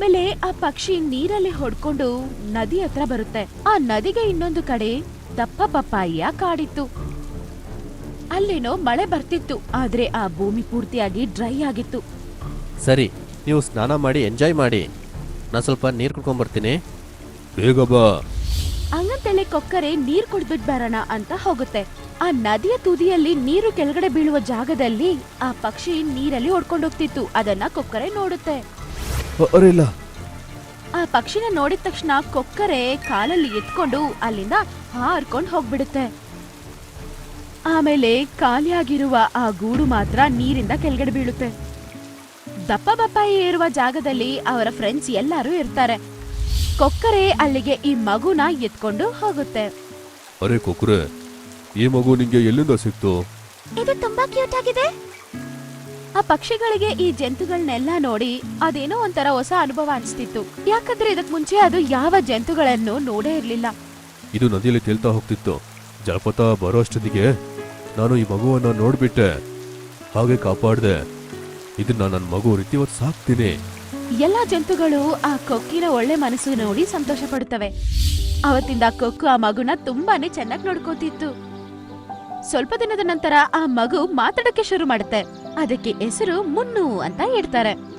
ಆಮೇಲೆ ಆ ಪಕ್ಷಿ ನೀರಲ್ಲಿ ಹೊಡ್ಕೊಂಡು ನದಿ ಹತ್ರ ಬರುತ್ತೆ. ಆ ನದಿಗೆ ಇನ್ನೊಂದು ಕಡೆ ದಪ್ಪ ಪಪ್ಪಾಯಿಯ ಕಾಡಿತ್ತು. ಅಲ್ಲೇನೋ ಮಳೆ ಬರ್ತಿತ್ತು ಆದ್ರೆ ಆ ಭೂಮಿ ಪೂರ್ತಿಯಾಗಿ ಡ್ರೈ ಆಗಿತ್ತು. ಸರಿ ನೀವು ಸ್ನಾನ ಮಾಡಿ ಎಂಜಾಯ್ ಮಾಡಿ. ನಾನು ಸ್ವಲ್ಪ ನೀರು ಕುಡ್ಕೊಂಬರ್ತೀನಿ. ಬೇಗ ಬಾ. ಹಂಗಂತೇಳಿ ಕೊಕ್ಕರೆ ನೀರ್ ಕುಡ್ಬಿಟ್ ಬರೋಣ ಅಂತ ಹೋಗುತ್ತೆ. ಆ ನದಿಯ ತುದಿಯಲ್ಲಿ ನೀರು ಕೆಳಗಡೆ ಬೀಳುವ ಜಾಗದಲ್ಲಿ ಆ ಪಕ್ಷಿ ನೀರಲ್ಲಿ ಹೊಡ್ಕೊಂಡೋಗ್ತಿತ್ತು ಅದನ್ನ ಕೊಕ್ಕರೆ ನೋಡುತ್ತೆ. ಅರಿಲ್ಲ ಆ ಪಕ್ಷಿನ ನೋಡಿದ ತಕ್ಷಣ ಕೊಕ್ಕರೆ ಕಾಲಲ್ಲಿ ಎತ್ಕೊಂಡು ಅಲ್ಲಿಂದ ಹಾರ್ಕೊಂಡು ಹೋಗ್ಬಿಡುತ್ತೆ. ಆಮೇಲೆ ಖಾಲಿಯಾಗಿರುವ ಆ ಗೂಡು ಮಾತ್ರ ನೀರಿಂದ ಕೆಳಗಡೆ ಬೀಳುತ್ತೆ. ದಪ್ಪ ಬಪ್ಪಾಯಿ ಇರುವ ಜಾಗದಲ್ಲಿ ಅವರ ಫ್ರೆಂಡ್ಸ್ ಎಲ್ಲರೂ ಇರ್ತಾರೆ. ಕೊಕ್ಕರೆ ಅಲ್ಲಿಗೆ ಈ ಮಗುನ ಎತ್ಕೊಂಡು ಹೋಗುತ್ತೆ. ಅರೆ ಕೊಕ್ರೆ ಈ ಮಗು ನಿಂಗೆ ಎಲ್ಲಿಂದ ಸಿಕ್ತು? ಇದು ತುಂಬಾ ಕ್ಯೂಟ್ ಆಗಿದೆ. ಆ ಪಕ್ಷಿಗಳಿಗೆ ಈ ಜಂತುಗಳನ್ನೆಲ್ಲ ನೋಡಿ ಅದೇನೋ ಒಂಥರ ಹೊಸ ಅನುಭವ ಅನಿಸ್ತಿತ್ತು. ಯಾಕಂದ್ರೆ ಇದಕ್ ಮುಂಚೆ ಅದು ಯಾವ ಜಂತುಗಳನ್ನು ನೋಡೇ ಇರ್ಲಿಲ್ಲ. ಇದು ನದಿಯಲ್ಲಿ ತೇಲ್ತಾ ಹೋಗ್ತಿತ್ತು. ಜಲಪಾತ ಬರೋ ಅಷ್ಟೊತ್ತಿಗೆ ನಾನು ಈ ಮಗುವನ್ನ ನೋಡ್ಬಿಟ್ಟೆ. ಹಾಗೆ ಕಾಪಾಡ್ದೆ. ಇದನ್ನ ನನ್ನ ಮಗು ರೀತಿ ಇವತ್ತು ಸಾಕ್ತೀನಿ. ಎಲ್ಲಾ ಜಂತುಗಳು ಆ ಕೊಕ್ಕಿನ ಒಳ್ಳೆ ಮನಸ್ಸು ನೋಡಿ ಸಂತೋಷ ಪಡುತ್ತವೆ ಅವತ್ತಿಂದ ಆ ಕೊಕ್ಕು ಆ ಮಗುನ ತುಂಬಾನೇ ಚೆನ್ನಾಗಿ ನೋಡ್ಕೋತಿತ್ತು. ಸ್ವಲ್ಪ ದಿನದ ನಂತರ ಆ ಮಗು ಮಾತಾಡಕ್ಕೆ ಶುರು ಮಾಡುತ್ತೆ. ಅದಕ್ಕೆ ಹೆಸರು ಮುನ್ನು ಅಂತ ಇಡ್ತಾರೆ